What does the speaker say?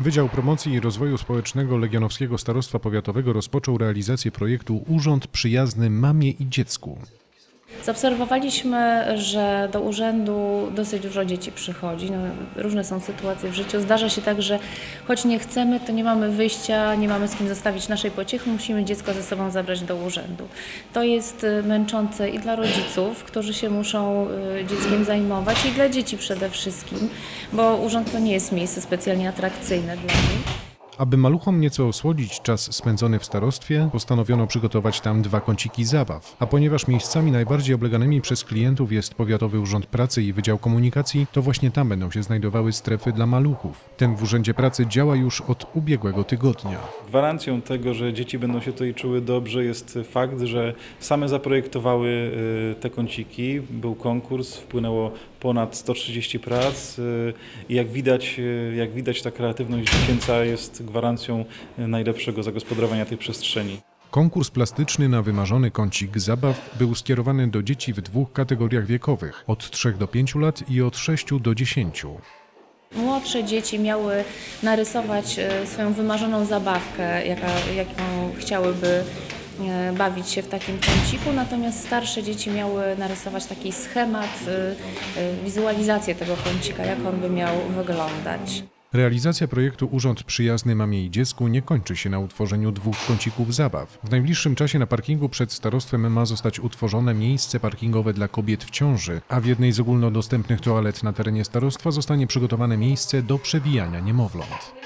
Wydział Promocji i Rozwoju Społecznego Legionowskiego Starostwa Powiatowego rozpoczął realizację projektu Urząd Przyjazny Mamie i Dziecku. Zaobserwowaliśmy, że do urzędu dosyć dużo dzieci przychodzi. No, różne są sytuacje w życiu. Zdarza się tak, że choć nie chcemy, to nie mamy wyjścia, nie mamy z kim zostawić naszej pociechy, musimy dziecko ze sobą zabrać do urzędu. To jest y, męczące i dla rodziców, którzy się muszą y, dzieckiem zajmować, i dla dzieci przede wszystkim, bo urząd to nie jest miejsce specjalnie atrakcyjne dla nich. Aby maluchom nieco osłodzić czas spędzony w starostwie, postanowiono przygotować tam dwa kąciki zabaw. A ponieważ miejscami najbardziej obleganymi przez klientów jest Powiatowy Urząd Pracy i Wydział Komunikacji, to właśnie tam będą się znajdowały strefy dla maluchów. Ten w Urzędzie Pracy działa już od ubiegłego tygodnia. Gwarancją tego, że dzieci będą się tutaj czuły dobrze jest fakt, że same zaprojektowały y, te kąciki. Był konkurs, wpłynęło ponad 130 prac y, i jak widać, y, jak widać ta kreatywność dziecięca jest gwarancją najlepszego zagospodarowania tej przestrzeni. Konkurs plastyczny na wymarzony kącik zabaw był skierowany do dzieci w dwóch kategoriach wiekowych od 3 do 5 lat i od 6 do 10. Młodsze dzieci miały narysować e, swoją wymarzoną zabawkę, jaka, jaką chciałyby e, bawić się w takim kąciku, natomiast starsze dzieci miały narysować taki schemat, e, wizualizację tego kącika, jak on by miał wyglądać. Realizacja projektu Urząd Przyjazny Mamie i Dziecku nie kończy się na utworzeniu dwóch kącików zabaw. W najbliższym czasie na parkingu przed starostwem ma zostać utworzone miejsce parkingowe dla kobiet w ciąży, a w jednej z ogólnodostępnych toalet na terenie starostwa zostanie przygotowane miejsce do przewijania niemowląt.